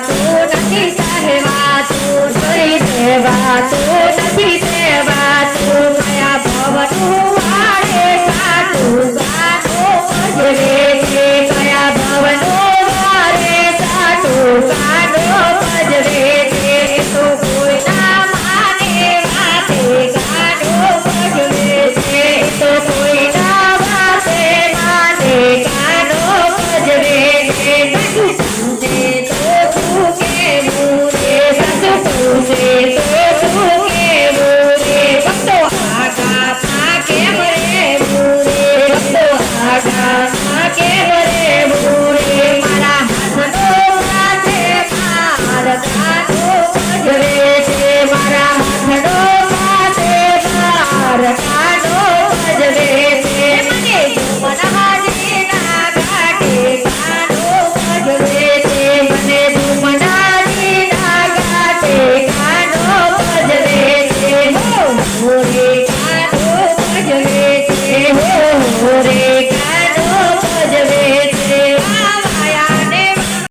તું નથી સહેવા તું છોડી દેવા તું નથી સેવા